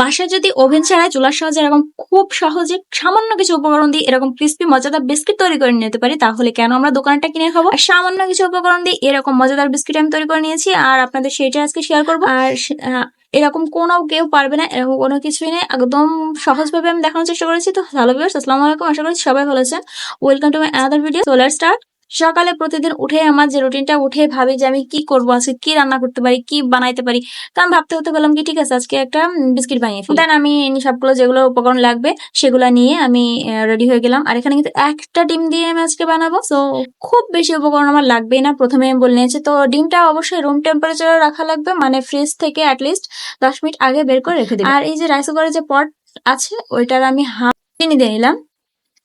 বাসায় যদি ওভেন ছাড়া চুলার সহজে এরকম খুব সহজে সামান্য কিছু উপকরণ দিয়ে এরকম ক্রিস্পি মজাদার বিস্কিট তৈরি করে নিতে পারি, তাহলে কেন আমরা দোকানটা কিনে খাব? আর সামান্য কিছু উপকরণ দিয়ে এরকম মজাদার বিস্কিট আমি তৈরি করে নিয়েছি, আর আপনাদের সেটা আজকে শেয়ার করব। আর এরকম কোনো কেউ পারবে না, এরকম কোনো কিছুই নেই একদম সহজভাবে আমি দেখানোর চেষ্টা করেছি। তো হ্যালো ভিউয়ার্স আসসালামু আলাইকুম, আশা করি সবাই ভালো আছেন। Welcome to my other video so let's start সকালে প্রতিদিন উঠে আমার যে রুটিনটা উঠে ভাবি যে আমি কি করব, আজকে কি রান্না করতে পারি, কি বানাইতে পারি। তো আমি ভাবতে হতে বললাম কি, ঠিক আছে, আজকে একটা বিস্কিট বানিয়ে দেন আমি সবগুলো যেগুলো উপকরণ লাগবে, সেগুলো নিয়ে আমি রেডি হয়ে গেলাম। আর এখানে কিন্তু একটা ডিম দিয়ে আমি আজকে বানাবো। তো খুব বেশি উপকরণ আমার লাগবেই না। প্রথমে আমি বলে নিয়েছি। তো ডিমটা অবশ্যই রুম টেম্পারেচারে রাখা লাগবে। মানে ফ্রিজ থেকে অ্যাটলিস্ট দশ মিনিট আগে বের করে রেখে দিই আর এই যে রাইস কুকারের যে পট আছে, ওইটার আমি হাফ চিনি দিয়ে নিলাম।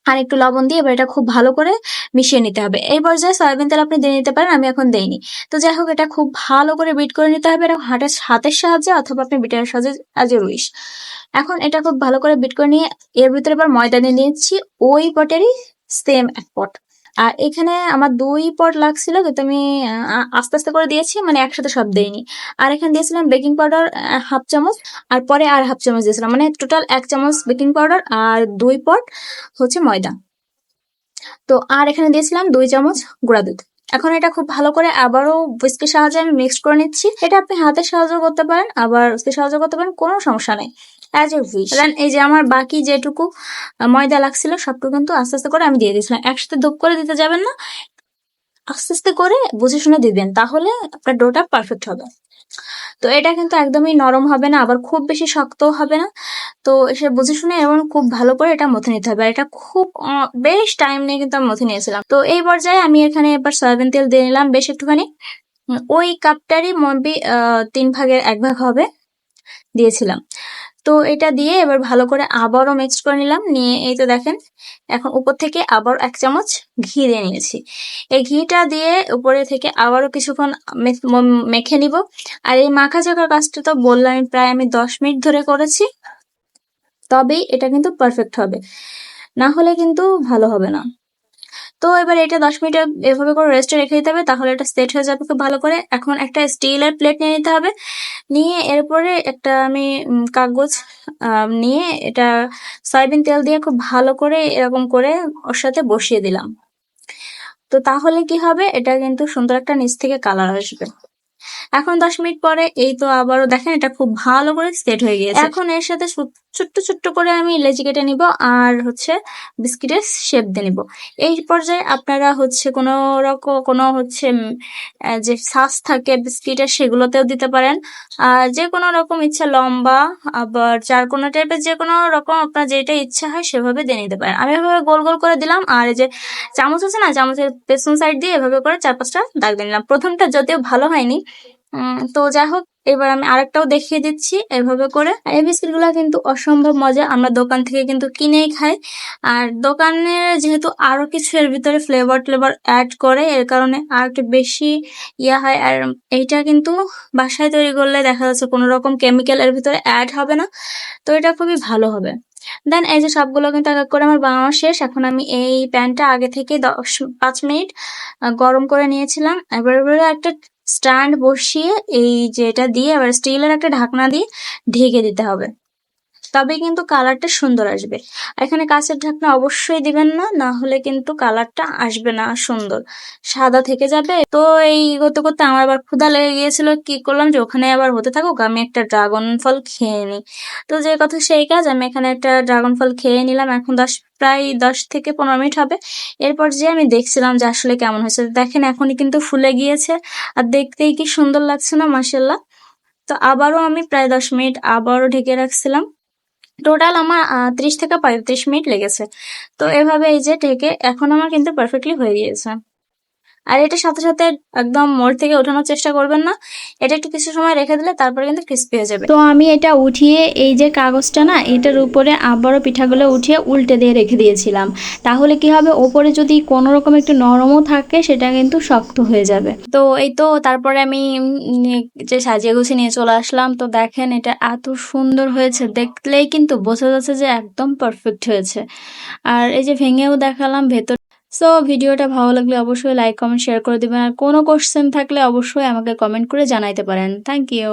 আর একটু লবণ দিয়ে এবার এটা খুব ভালো করে মিশিয়ে নিতে হবে। এই পর্যায়ে সয়াবিন তেল আপনি দিয়ে নিতে পারেন, আমি এখন দেইনি। তো যাই হোক, এটা খুব ভালো করে বিট করে নিতে হবে এরকম হাতের হাতের সাহায্যে অথবা আপনি বিটের সাহায্যে অ্যাজ রুইস এখন এটা খুব ভালো করে বিট করে নিয়ে, এর ভিতরে এবার ময়দা দিয়ে নিচ্ছি, ওই পটেরই সেম এক পট। আর এখানে আমার দুই পট লাগছিল, কিন্তু আমি আস্তে আস্তে করে দিয়েছি মানে একসাথে সব দেইনি। আর এখানে দিয়েছিলাম বেকিং পাউডার হাফ চামচ, আর পরে আর হাফ চামচ দিয়েছিলাম। মানে টোটাল এক চামচ বেকিং পাউডার আর দুই পট হচ্ছে ময়দা। তো আর এখানে দিয়েছিলাম দুই চামচ গুঁড়া দুধ। এখন এটা খুব ভালো করে আবারও বিস্কের সাহায্যে আমি মিক্সড করে নিচ্ছি। এটা আপনি হাতের সাহায্য করতে পারেন, আবার বিস্কের সাহায্য করতে পারেন, কোনো সমস্যা নেই। অ্যাজ এ উইশ দেন এই যে আমার বাকি যেটুকু ময়দা লাগছিল, সবটুকু কিন্তু আস্তে আস্তে করে আমি দিয়ে দিয়েছিলাম। একসাথে ধূপ করে দিতে যাবেন না, আস্তে আস্তে করে বুঝে শুনে দিবেন, তাহলে আপনার ডোটা পারফেক্ট হবে। তো এটা কিন্তু একদমই নরম হবে না, আবার খুব বেশি শক্তও হবে না। তো এসে বুঝে শুনে এবং খুব ভালো করে এটা মথে নিতে হবে। এটা খুব বেশ টাইম নিয়ে কিন্তু আমি মথে নিয়েছিলাম। তো এই পর্যায়ে আমি এখানে এবার সয়াবিন তেল দিয়ে নিলাম বেশ একটুখানি। ওই কাপটারই মবি তিন ভাগের এক ভাগ হবে দিয়েছিলাম। তো এটা দিয়ে এবার ভালো করে আবারও মিক্স করে নিলাম। নিয়ে এই তো দেখেন, এখন উপর থেকে আবার এক চামচ ঘি দিয়ে নিয়েছি। এই ঘিটা দিয়ে উপরে থেকে আবারও কিছুক্ষণ মেখে নিব। আর এই মাখা চাকার কাজটা তো বললাম প্রায় আমি দশ মিনিট ধরে করেছি। তবেই এটা কিন্তু পারফেক্ট হবে। না হলে কিন্তু ভালো হবে না। তো এবার এটা দশ মিনিট এভাবে করে রেস্টে রেখে দিতে হবে, তাহলে এটা সেট হয়ে যাবে খুব ভালো করে। এখন একটা স্টিলের প্লেট নিয়ে নিতে হবে। নিয়ে এরপরে একটা আমি কাগজ নিয়ে এটা সয়াবিন তেল দিয়ে খুব ভালো করে এরকম করে ওর সাথে বসিয়ে দিলাম। তো তাহলে কি হবে? এটা কিন্তু সুন্দর একটা নিচ থেকে কালার আসবে। এখন দশ মিনিট পরে এই তো আবারও দেখেন এটা খুব ভালো করে সেট হয়ে গিয়েছে। এখন এর সাথে ছোট্ট ছোট্ট করে আমি লেচি কেটে নিব আর হচ্ছে বিস্কিটের শেপ দিয়ে নিব। এই পর্যায়ে আপনারা হচ্ছে কোনো রকম, কোনো হচ্ছে যে সাস থাকে বিস্কিটের সেগুলোতেও দিতে পারেন। আর যে কোনো রকম ইচ্ছা লম্বা, আবার চার কোনো টাইপের যে কোনো রকম আপনার যেটা ইচ্ছা হয় সেভাবে দিয়ে নিতে পারেন। আমি এভাবে গোল গোল করে দিলাম আর এই যে চামচ আছে না, চামচের পেছন সাইড দিয়ে এভাবে করে চার পাঁচটা দাগ দিয়ে নিলাম। প্রথমটা যদিও ভালো হয়নি তো যাই হোক এবার আমি আরেকটাও দেখিয়ে দিচ্ছি এভাবে করে। আর এই বিস্কিটগুলা কিন্তু অসম্ভব মজা। আমরা দোকান থেকে কিন্তু কিনেই খাই। আর দোকানে যেহেতু আরও কিছু এর ভিতরে ফ্লেভার ফ্লেভার অ্যাড করে, এর কারণে আর একটু বেশি ইয়া হয়। আর এইটা কিন্তু বাসায় তৈরি করলে দেখা যাচ্ছে কোনো রকম কেমিক্যাল এর ভিতরে অ্যাড হবে না। তো এটা খুবই ভালো হবে। দেন এই যে সবগুলো কিন্তু এক করে আমার বানানো শেষ। এখন আমি এই প্যানটা আগে থেকে দশ পাঁচ মিনিট গরম করে নিয়েছিলাম। এবার একটা স্ট্যান্ড বসিয়ে এই যেটা দিয়ে আবার স্টিলের একটা ঢাকনা দিয়ে ঢেকে দিতে হবে। তবে কিন্তু কালারটা সুন্দর আসবে। এখানে কাঁচের ঢাকনা অবশ্যই দিবেন না না হলে কিন্তু কালারটা আসবে না সুন্দর। সাদা থেকে যাবে। তো এই করতে করতে আমার আবার ক্ষুধা লেগে গিয়েছিল, কি করলাম যে ওখানে আবার হতে থাকুক, আমি একটা ড্রাগন ফল খেয়ে নিই। তো যে কথা সেই কাজ, আমি এখানে একটা ড্রাগন ফল খেয়ে নিলাম। এখন দশ, প্রায় দশ থেকে পনেরো মিনিট হবে। এরপর যে আমি দেখছিলাম যে আসলে কেমন হয়েছে, দেখেন এখনই কিন্তু ফুলে গিয়েছে। আর দেখতেই কি সুন্দর লাগছে না মাসাল্লাহ তো আবারও আমি প্রায় দশ মিনিট আবারও ঢেকে রাখছিলাম। টোটাল আমার ত্রিশ থেকে পঁয়ত্রিশ মিনিট লেগেছে। তো এভাবে এই যে ঢেকে এখন আমার কিন্তু পারফেক্টলি হয়ে গিয়েছে। আর এটা সাথে সাথে একদম মোড় থেকে ওঠানোর চেষ্টা করবেন না। এটা একটু কিছু সময় রেখে দিলে তারপরে কিন্তু ক্রিস্পি হয়ে যাবে। তো আমি এটা উঠিয়ে এই যে কাগজটা না এটার উপরে আবারও পিঠাগুলো উঠিয়ে উল্টে দিয়ে রেখে দিয়েছিলাম। তাহলে কি হবে? ওপরে যদি কোনো রকম একটু নরমও থাকে সেটা কিন্তু শক্ত হয়ে যাবে। তো এই তো তারপরে আমি যে সাজিয়ে গুছিয়ে নিয়ে চলে আসলাম। তো দেখেন এটা এত সুন্দর হয়েছে। দেখলেই কিন্তু বোঝা যাচ্ছে যে একদম পারফেক্ট হয়েছে। আর এই যে ভেঙেও দেখালাম ভেতর সো ভিডিওটা ভালো লাগলে অবশ্যই লাইক কমেন্ট শেয়ার করে দেবেন। আর কোনো কোশ্চেন থাকলে অবশ্যই আমাকে কমেন্ট করে জানাইতে পারেন। Thank you